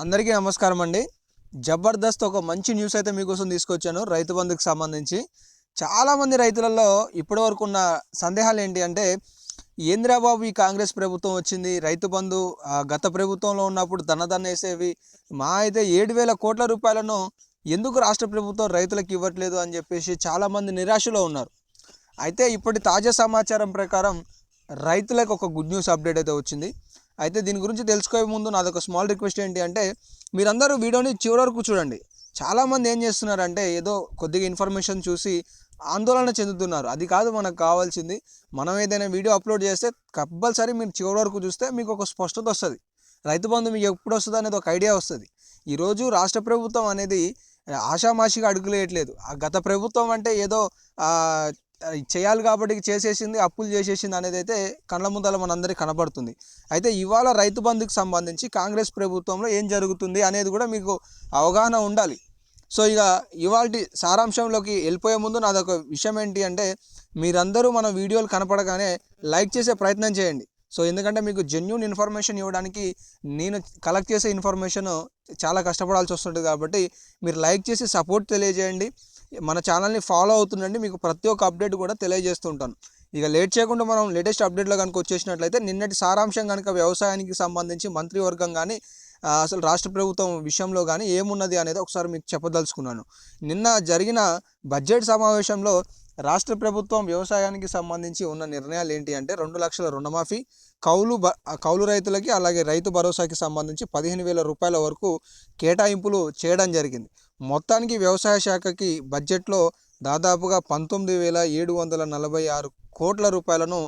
అందరికీ నమస్కారం అండి జబర్దస్త్ ఒక మంచి న్యూస్ అయితే మీకోసం తీసుకొచ్చాను రైతు బంధుకు సంబంధించి. చాలామంది రైతులలో ఇప్పటివరకు ఉన్న సందేహాలు ఏంటి అంటే ఏంద్రాబాబు ఈ కాంగ్రెస్ ప్రభుత్వం వచ్చింది రైతు బంధు ఆ, గత ప్రభుత్వంలో ఉన్నప్పుడు ధనధన వేసేవి మా అయితే ఏడు వేల కోట్ల రూపాయలను ఎందుకు రాష్ట్ర ప్రభుత్వం రైతులకు ఇవ్వట్లేదు అని చెప్పేసి చాలామంది నిరాశలో ఉన్నారు. అయితే ఇప్పటి తాజా సమాచారం ప్రకారం రైతులకు ఒక గుడ్ న్యూస్ అప్డేట్ అయితే వచ్చింది. అయితే దీని గురించి తెలుసుకోవే ముందు నాది ఒక స్మాల్ రిక్వెస్ట్ ఏంటి అంటే మీరందరూ వీడియోని చివరి వరకు చూడండి. చాలామంది ఏం చేస్తున్నారంటే ఏదో కొద్దిగా ఇన్ఫర్మేషన్ చూసి ఆందోళన చెందుతున్నారు. అది కాదు మనకు కావాల్సింది మనం ఏదైనా వీడియో అప్లోడ్ చేస్తే కంపల్సరీ మీరు చివరి వరకు చూస్తే మీకు ఒక స్పష్టత వస్తుంది. రైతు బంధు మీకు ఎప్పుడు వస్తుంది అనేది ఒక ఐడియా వస్తుంది. ఈరోజు రాష్ట్ర ప్రభుత్వం అనేది ఆషామాషిగా అడుగులేయట్లేదు ఆ గత ప్రభుత్వం అంటే ఏదో చేయాలి కాబట్టి చేసేసింది అప్పులు చేసేసింది అనేది అయితే కళ్ళ ముందల మనందరికీ కనబడుతుంది. అయితే ఇవాళ రైతు బంధుకు సంబంధించి కాంగ్రెస్ ప్రభుత్వంలో ఏం జరుగుతుంది అనేది కూడా మీకు అవగాహన ఉండాలి. సో ఇక ఇవాళ సారాంశంలోకి వెళ్ళిపోయే ముందు నాదొక విషయం ఏంటి అంటే మీరందరూ మన వీడియోలు కనపడగానే లైక్ చేసే ప్రయత్నం చేయండి. సో ఎందుకంటే మీకు జెన్యున్ ఇన్ఫర్మేషన్ ఇవ్వడానికి నేను కలెక్ట్ చేసే ఇన్ఫర్మేషన్ చాలా కష్టపడాల్సి వస్తుంటుంది కాబట్టి మీరు లైక్ చేసి సపోర్ట్ తెలియజేయండి. మన ఛానల్ని ఫాలో అవుతుండండి. మీకు ప్రతి ఒక్క అప్డేట్ కూడా తెలియజేస్తుంటాను. ఇక లేట్ చేయకుండా మనం లేటెస్ట్ అప్డేట్లో కనుక వచ్చేసినట్లయితే నిన్నటి సారాంశం కనుక వ్యవసాయానికి సంబంధించి మంత్రివర్గం కానీ అసలు రాష్ట్ర ప్రభుత్వం విషయంలో కానీ ఏమున్నది అనేది ఒకసారి మీకు చెప్పదలుచుకున్నాను. నిన్న జరిగిన బడ్జెట్ సమావేశంలో రాష్ట్ర ప్రభుత్వం వ్యవసాయానికి సంబంధించి ఉన్న నిర్ణయాలు ఏంటి అంటే రెండు లక్షల రుణమాఫీ కౌలు బ కౌలు రైతులకి అలాగే రైతు భరోసాకి సంబంధించి పదిహేను వేల రూపాయల వరకు కేటాయింపులు చేయడం జరిగింది. మొత్తానికి వ్యవసాయ శాఖకి బడ్జెట్లో దాదాపుగా పంతొమ్మిది వేల ఏడు వందల నలభై ఆరు కోట్ల రూపాయలను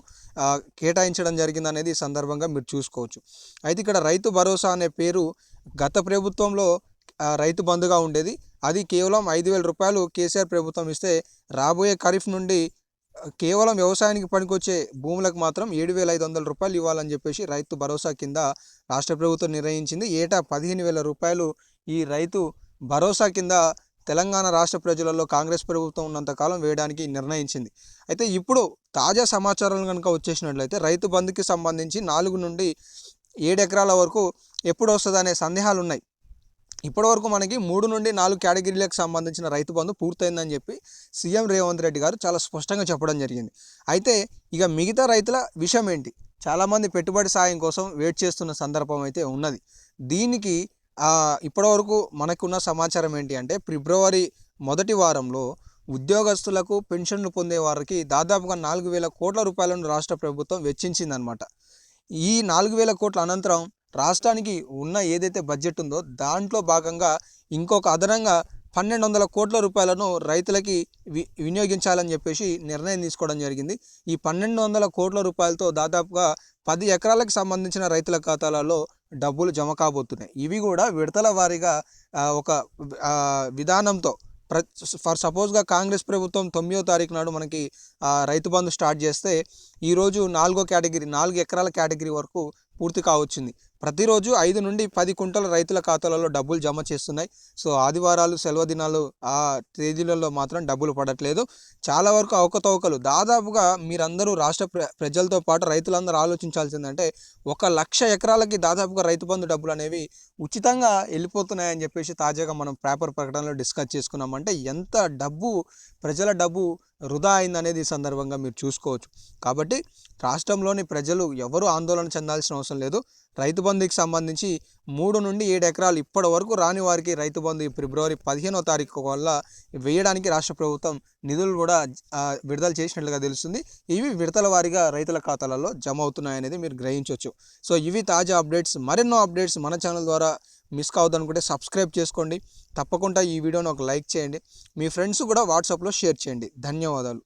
కేటాయించడం జరిగింది అనేది ఈ సందర్భంగా మీరు చూసుకోవచ్చు. అయితే ఇక్కడ రైతు భరోసా అనే పేరు గత ప్రభుత్వంలో రైతు బంధుగా ఉండేది. అది కేవలం ఐదు వేల రూపాయలు కేసీఆర్ ప్రభుత్వం ఇస్తే రాబోయే ఖరీఫ్ నుండి కేవలం వ్యవసాయానికి పనికొచ్చే భూములకు మాత్రం ఏడు వేల ఐదు వందల రూపాయలు ఇవ్వాలని చెప్పేసి రైతు భరోసా కింద రాష్ట్ర ప్రభుత్వం నిర్ణయించింది. ఏటా పదిహేను వేల రూపాయలు ఈ రైతు భరోసా కింద తెలంగాణ రాష్ట్ర ప్రజలలో కాంగ్రెస్ ప్రభుత్వం ఉన్నంతకాలం వేయడానికి నిర్ణయించింది. అయితే ఇప్పుడు తాజా సమాచారం కనుక వచ్చేసినట్లయితే రైతు బంధుకి సంబంధించి నాలుగు నుండి ఏడు ఎకరాల వరకు ఎప్పుడు వస్తుంది అనే సందేహాలు ఉన్నాయి ఇప్పటివరకు మనకి మూడు నుండి నాలుగు కేటగిరీలకు సంబంధించిన రైతు బంధు పూర్తయిందని చెప్పి సీఎం రేవంత్ రెడ్డి గారు చాలా స్పష్టంగా చెప్పడం జరిగింది. అయితే ఇక మిగతా రైతుల విషయం ఏంటి? చాలామంది పెట్టుబడి సాయం కోసం వెయిట్ చేస్తున్న సందర్భం అయితే ఉన్నది. దీనికి ఇప్పటివరకు మనకున్న సమాచారం ఏంటి అంటే ఫిబ్రవరి మొదటి వారంలో ఉద్యోగస్తులకు పెన్షన్లు పొందే వారికి దాదాపుగా నాలుగు వేల కోట్ల రూపాయలను రాష్ట్ర ప్రభుత్వం వెచ్చించిందనమాట ఈ నాలుగు వేల కోట్ల అనంతరం రాష్ట్రానికి ఉన్న ఏదైతే బడ్జెట్ ఉందో దాంట్లో భాగంగా ఇంకొక అదనంగా పన్నెండు వందల కోట్ల రూపాయలను రైతులకి వి వినియోగించాలని చెప్పేసి నిర్ణయం తీసుకోవడం జరిగింది. ఈ పన్నెండు వందల కోట్ల రూపాయలతో దాదాపుగా పది ఎకరాలకు సంబంధించిన రైతుల ఖాతాలలో డబ్బులు జమ కాబోతున్నాయి. ఇవి కూడా విడతల వారీగా ఒక విధానంతో ప్ర ఫర్ సపోజ్గా కాంగ్రెస్ ప్రభుత్వం తొమ్మిదో తారీఖు నాడు మనకి రైతు బంధు స్టార్ట్ చేస్తే ఈరోజు నాలుగో కేటగిరీ నాలుగు ఎకరాల కేటగిరీ వరకు పూర్తి కావచ్చింది. ప్రతిరోజు ఐదు నుండి పది కుంటల రైతుల ఖాతాలలో డబ్బులు జమ చేస్తున్నాయి. సో ఆదివారాలు సెలవు దినాలు ఆ తేదీలలో మాత్రం డబ్బులు పడట్లేదు. చాలా వరకు అవకతవకలు. దాదాపుగా మీరందరూ రాష్ట్ర ప్ర ప్రజలతో పాటు రైతులందరూ ఆలోచించాల్సిందంటే ఒక లక్ష ఎకరాలకి దాదాపుగా రైతు బంధు డబ్బులు అనేవి ఉచితంగా వెళ్ళిపోతున్నాయని చెప్పేసి తాజాగా మనం పేపర్ ప్రకటనలో డిస్కస్ చేసుకున్నామంటే ఎంత డబ్బు ప్రజల డబ్బు వృధా అయిందనేది ఈ సందర్భంగా మీరు చూసుకోవచ్చు. కాబట్టి రాష్ట్రంలోని ప్రజలు ఎవరు ఆందోళన చెందాల్సిన అవసరం లేదు. రైతు బంధుకి సంబంధించి మూడు నుండి ఏడు ఎకరాలు ఇప్పటి వరకు రాని వారికి రైతు బంధు ఫిబ్రవరి పదిహేనో తారీఖు వల్ల వేయడానికి రాష్ట్ర ప్రభుత్వం నిధులు కూడా విడుదల చేసినట్లుగా తెలుస్తుంది. ఇవి విడతల వారీగా రైతుల ఖాతాలలో జమ అవుతున్నాయనేది మీరు గ్రహించవచ్చు సో ఇవి తాజా అప్డేట్స్. మరెన్నో అప్డేట్స్ మన ఛానల్ ద్వారా మిస్ కావద్దనుకుంటే సబ్స్క్రైబ్ చేసుకోండి. తప్పకుండా ఈ వీడియోని ఒక లైక్ చేయండి. మీ ఫ్రెండ్స్ కూడా వాట్సాప్లో షేర్ చేయండి. ధన్యవాదాలు.